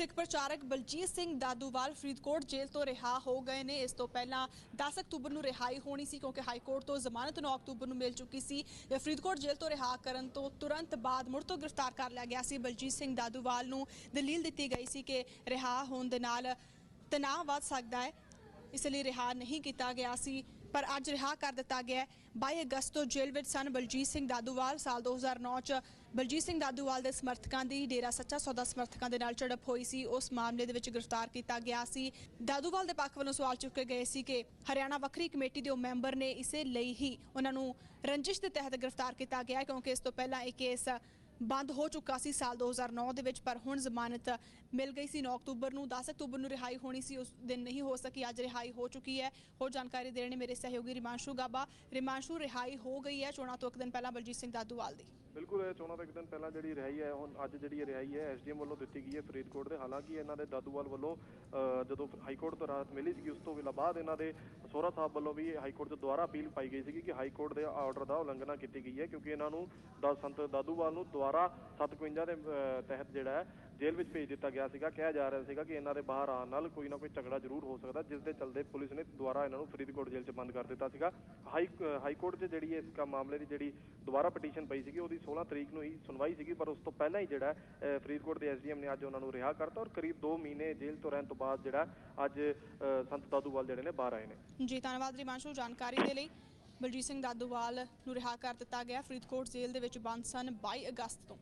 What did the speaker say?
ਸਿੱਖ ਪ੍ਰਚਾਰਕ ਬਲਜੀਤ ਸਿੰਘ ਦਾਦੂਵਾਲ ਫਰੀਦਕੋਟ ਜੇਲ੍ਹ ਤੋਂ ਰਿਹਾ ਹੋ ਗਏ ਨੇ। ਇਸ ਤੋਂ ਪਹਿਲਾਂ 10 ਅਕਤੂਬਰ ਨੂੰ ਰਿਹਾਈ ਹੋਣੀ ਸੀ ਕਿਉਂਕਿ ਹਾਈ ਕੋਰਟ ਤੋਂ ਜ਼ਮਾਨਤ 9 ਅਕਤੂਬਰ ਨੂੰ ਮਿਲ ਚੁੱਕੀ ਸੀ। ਤੇ ਫਰੀਦਕੋਟ ਜੇਲ੍ਹ ਤੋਂ ਰਿਹਾ ਕਰਨ ਤੋਂ ਤੁਰੰਤ ਬਾਅਦ ਮੁੜ ਤੋਂ ਗ੍ਰਿਫਤਾਰ ਕਰ ਲਿਆ ਗਿਆ ਸੀ। ਬਲਜੀਤ ਸਿੰਘ ਦਾਦੂਵਾਲ ਨੂੰ ਦਲੀਲ ਦਿੱਤੀ ਗਈ ਸੀ ਕਿ ਰਿਹਾ ਹੋਣ ਦੇ ਨਾਲ ਤਣਾਅ ਵੱਧ ਸਕਦਾ ਹੈ। ਇਸ ਲਈ ਰਿਹਾ ਨਹੀਂ ਕੀਤਾ ਗਿਆ ਸੀ। ਪਰ ਅੱਜ ਰਿਹਾ ਕਰ ਦਿੱਤਾ ਗਿਆ ਹੈ। 22 ਅਗਸਤ ਤੋਂ ਜੇਲ੍ਹ ਵਿੱਚ ਸਨ ਬਲਜੀਤ ਸਿੰਘ ਦਾਦੂਵਾਲ। ਸਾਲ 2009 ਚ ਬਲਜੀਤ ਸਿੰਘ ਦਾਦੂਵਾਲ ਦੇ ਸਮਰਥਕਾਂ ਦੀ ਡੇਰਾ ਸੱਚਾ ਸੌਦਾ ਸਮਰਥਕਾਂ ਦੇ ਨਾਲ ਝੜਪ ਹੋਈ ਸੀ। ਉਸ ਮਾਮਲੇ ਦੇ ਵਿੱਚ ਗ੍ਰਿਫਤਾਰ ਕੀਤਾ ਗਿਆ ਸੀ। ਦਾਦੂਵਾਲ ਦੇ ਪੱਖ ਵੱਲੋਂ ਸਵਾਲ ਚੁੱਕੇ ਗਏ ਸੀ ਕਿ ਹਰਿਆਣਾ ਵੱਖਰੀ ਕਮੇਟੀ ਦੇ ਉਹ ਮੈਂਬਰ ਨੇ ਇਸੇ ਲਈ ਹੀ ਉਹਨਾਂ ਨੂੰ ਰੰਜਿਸ਼ ਦੇ ਤਹਿਤ ਗ੍ਰਿਫਤਾਰ ਕੀਤਾ ਗਿਆ ਕਿਉਂਕਿ ਇਸ ਤੋਂ ਪਹਿਲਾਂ ਇਹ ਕੇਸ ਬੰਦ ਹੋ ਚੁੱਕਾ ਸੀ ਸਾਲ 2009 ਦੇ ਵਿੱਚ ਪਰ ਹੁਣ ਜ਼ਮਾਨਤ ਮਿਲ ਗਈ ਸੀ 9 ਅਕਤੂਬਰ ਨੂੰ। 10 ਅਕਤੂਬਰ ਨੂੰ ਰਿਹਾਈ ਹੋਣੀ ਸੀ ਉਸ ਦਿਨ ਨਹੀਂ ਹੋ ਸਕੀ ਅੱਜ ਰਿਹਾਈ ਹੋ ਚੁੱਕੀ ਹੈ। ਹੋਰ ਜਾਣਕਾਰੀ ਦੇਣ ਮੇਰੇ ਸਹਿਯੋਗੀ ਰਿਮਾਂਸ਼ੂ ਗਾਬਾ। ਰਿਮਾਂਸ਼ੂ ਰਿਹਾਈ ਹੋ ਗਈ ਹੈ ਚੋਣਾਂ ਤੋਂ ਇੱਕ ਦਿਨ ਪਹਿਲਾਂ ਬਲਜੀਤ ਸਿੰਘ ਦਾਦੂਵਾਲ ਦੀ। ਬਿਲਕੁਲ ਇਹ ਚੋਣਾਂ ਤੋਂ ਇੱਕ ਦਿਨ ਪਹਿਲਾਂ ਜਿਹੜੀ ਰਿਹਾਈ ਹੈ ਹੁਣ ਅੱਜ ਜਿਹੜੀ ਰਿਹਾਈ ਹੈ ਐਸਡੀਐਮ ਵੱਲੋਂ ਦਿੱਤੀ ਗਈ ਹੈ ਫਰੀਦਕੋਟ ਦੇ। ਹਾਲਾਂਕਿ ਇਹਨਾਂ ਦੇ ਦਾਦੂਵਾਲ ਵੱਲੋਂ ਅ, ਜਦੋਂ ਹਾਈ ਕੋਰਟ ਤੋਂ ਰਾਹਤ ਮਿਲੀ ਸੀ ਉਸ ਤੋਂ ਬਾਅਦ ਇਹਨਾਂ ਦੇ ਸੋਹਰਾ ਸਾਹਿਬ ਵੱਲੋਂ ਵੀ ਹਾਈ ਕੋਰਟ 'ਚ ਦੁਬਾਰਾ ਅਪੀਲ ਪਾਈ ਗਈ ਸੀ ਕਿ ਹਾਈ ਕੋਰਟ ਦੇ ਆਰਡਰ ਦਾ ਉਲੰਘਣਾ ਕੀਤੀ ਗਈ ਹੈ ਕਿਉਂਕਿ ਇਹਨਾਂ ਨੂੰ ਸੰਤ ਦਾਦੂਵਾਲ ਨੂੰ ਦੁਬਾਰਾ 751 ਦੇ ਤਹਿਤ ਜਿਹੜਾ ਹੈ ਜੇਲ੍ਹ ਵਿੱਚ ਭੇਜ ਦਿੱਤਾ ਗਿਆ ਸੀਗਾ। ਕਿਹਾ ਜਾ ਰਿਹਾ ਸੀਗਾ ਕਿ ਇਹਨਾਂ ਦੇ ਬਾਹਰ ਆਉਣ ਨਾਲ ਕੋਈ ਨਾ ਕੋਈ ਝਗੜਾ ਜ਼ਰੂਰ ਹੋ ਸਕਦਾ। ਜਿਸ ਦੇ ਚਲਦੇ ਪੁਲਿਸ ਨੇ ਦੁਬਾਰਾ ਇਹਨਾਂ ਨੂੰ ਫਰੀਦਕੋਟ ਜੇਲ੍ਹ 'ਚ ਬੰਦ ਕਰ ਦਿੱਤਾ ਸੀਗਾ। ਹਾਈ ਹਾਈ ਕੋਰਟ 'ਚ ਜਿਹੜੀ ਇਸ ਕਾ ਮਾਮਲੇ ਦੀ ਜਿਹੜੀ ਦੁਬਾਰਾ ਪਟੀਸ਼ਨ ਪਈ ਸੀਗੀ ਉਹਦੀ 16 ਤਰੀਕ ਨੂੰ ਹੀ ਸੁਣਵਾਈ ਸੀਗੀ। ਪਰ ਉਸ ਤੋਂ ਪਹਿਲਾਂ ਹੀ ਜਿਹੜਾ ਫਰੀਦਕੋਟ ਦੇ ਐਸਡੀਐਮ ਨੇ ਅੱਜ ਉਹਨਾਂ ਨੂੰ ਰਿਹਾ ਕਰਤਾ ਔਰ ਕਰੀਬ 2 ਮਹੀਨੇ ਜੇਲ੍ਹ ਤੋਂ ਰਹਿਣ ਤੋਂ ਬਾਅਦ ਜਿਹੜਾ ਅੱਜ ਅ, ਸੰਤ ਦਾਦੂਵਾਲ ਜਿਹੜੇ ਨੇ ਬਾਹਰ ਆਏ ਨੇ। ਜੀ ਧੰਨਵਾਦ ਰਿਮਾਂਸ਼ੂ। ਜਾਣਕਾਰੀ ਦੇ ਲਈ ਬਲਜੀਤ ਸਿੰਘ ਦਾਦੂਵਾਲ ਨੂੰ ਰਿਹਾ ਕਰ ਦਿੱਤਾ ਗਿਆ। ਫਰੀਦਕੋਟ ਜੇਲ੍ਹ ਦੇ ਵਿੱਚ ਬੰਦ ਸਨ 22 ਅਗਸਤ ਤੋਂ।